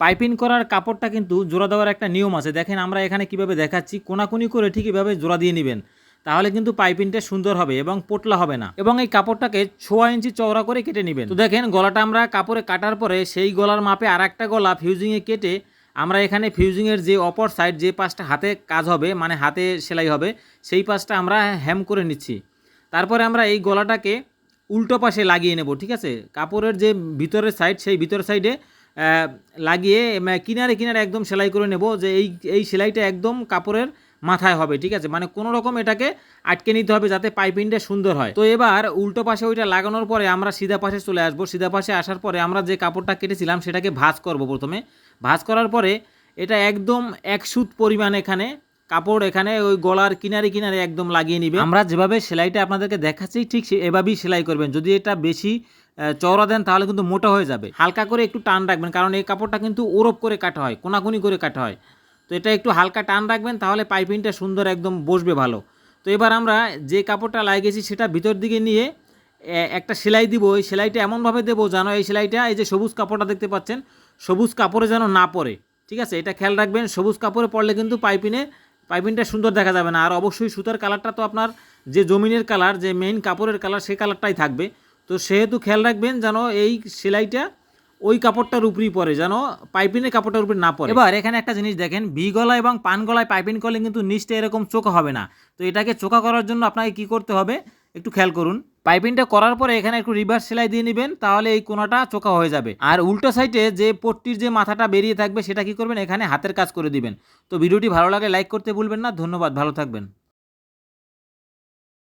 Piping করার কাপড়টা কিন্তু জোড়া দেওয়ার একটা নিয়ম আছে। দেখেন আমরা এখানে কীভাবে দেখাচ্ছি, কোনাকুনি করে ঠিক এভাবে জোড়া দিয়ে নেবেন। তাহলে কিন্তু পাইপিংটা সুন্দর হবে এবং পোটলা হবে না। এবং এই কাপড়টাকে ছোয়া ইঞ্চি চওড়া করে কেটে নেবেন। তো দেখেন গলাটা আমরা কাপড়ে কাটার পরে সেই গলার মাপে আর একটা গলা ফিউজিংয়ে কেটে আমরা এখানে ফিউজিংয়ের যে অপর সাইড যে পাশটা হাতে কাজ হবে মানে হাতে সেলাই হবে, সেই পাশটা আমরা হ্যাম করে নিচ্ছি। তারপরে আমরা এই গলাটাকে উল্টো পাশে লাগিয়ে নেব, ঠিক আছে? কাপড়ের যে ভিতরের সাইড সেই ভিতরের সাইডে লাগিয়ে কিনারে কিনারে একদম সেলাই করে নেব যে এই এই সেলাইটা একদম কাপড়ের মাথায় হবে, ঠিক আছে? মানে কোনো রকম এটাকে আটকে নিতে হবে যাতে পাইপিংটা সুন্দর হয়। তো এবার উল্টো পাশে ওইটা লাগানোর পরে আমরা সিধা পাশে চলে আসব। সিধা পাশে আসার পরে আমরা যে কাপড়টা কেটেছিলাম সেটাকে ভাঁজ করব প্রথমে। ভাঁজ করার পরে এটা একদম এক সুত পরিমাণ এখানে কাপড় এখানে ওই গলার কিনারে কিনারে একদম লাগিয়ে নিবে। আমরা যেভাবে সেলাইটা আপনাদেরকে দেখাচ্ছি ঠিক সে- এভাবেই সেলাই করবেন। যদি এটা বেশি চওড়া দেন তাহলে কিন্তু মোটা হয়ে যাবে। হালকা করে একটু টান রাখবেন কারণ এই কাপড়টা কিন্তু ওরপ করে কাটা হয় কোনাকুনি করে কাটা হয়। তো এটা একটু হালকা টান রাখবেন তাহলে পাইপিংটা সুন্দর একদম বসবে ভালো। তো এবার আমরা যে কাপড়টা লাগিয়েছি সেটা ভিতর দিকে নিয়ে একটা সেলাই দিব। ওই সেলাইটা এমনভাবে দেবো যেন এই সেলাইটা এই যে সবুজ কাপড়টা দেখতে পাচ্ছেন সবুজ কাপড়ে যেন না পড়ে। ঠিক আছে? এটা খেয়াল রাখবেন সবুজ কাপড়ে পড়লে কিন্তু পাইপিনে পাইপিংটা সুন্দর দেখা যাবে না। আর অবশ্যই সুতার কালারটা তো আপনার যে জমিনের কালার, যে মেইন কাপড়ের কালার, সেই কালারটাই থাকবে। তো সেহেতু খেয়াল রাখবেন যেন এই সেলাইটা ওই কাপড়টার উপরেই পরে যেন পাইপিনের কাপড়টার উপরে না পড়ে। এবার এখানে একটা জিনিস দেখেন ভি গলা এবং পান গলায় পাইপিন করলে কিন্তু নিচটা এরকম চোখা হবে না। তো এটাকে চোখা করার জন্য আপনাকে কি করতে হবে, একটু খেয়াল করুন। পাইপিংটা করার পরে এখানে একটু রিভার্স সেলাই দিয়ে নেবেন, তাহলে এই কোনাটা চোখা হয়ে যাবে। আর উল্টো সাইডে যে পট্টির যে মাথাটা বেরিয়ে থাকবে, সেটা কি করবেন? এখানে হাতের কাজ করে দিবেন। তো ভিডিওটি ভালো লাগে লাইক করতে ভুলবেন না। ধন্যবাদ, ভালো থাকবেন।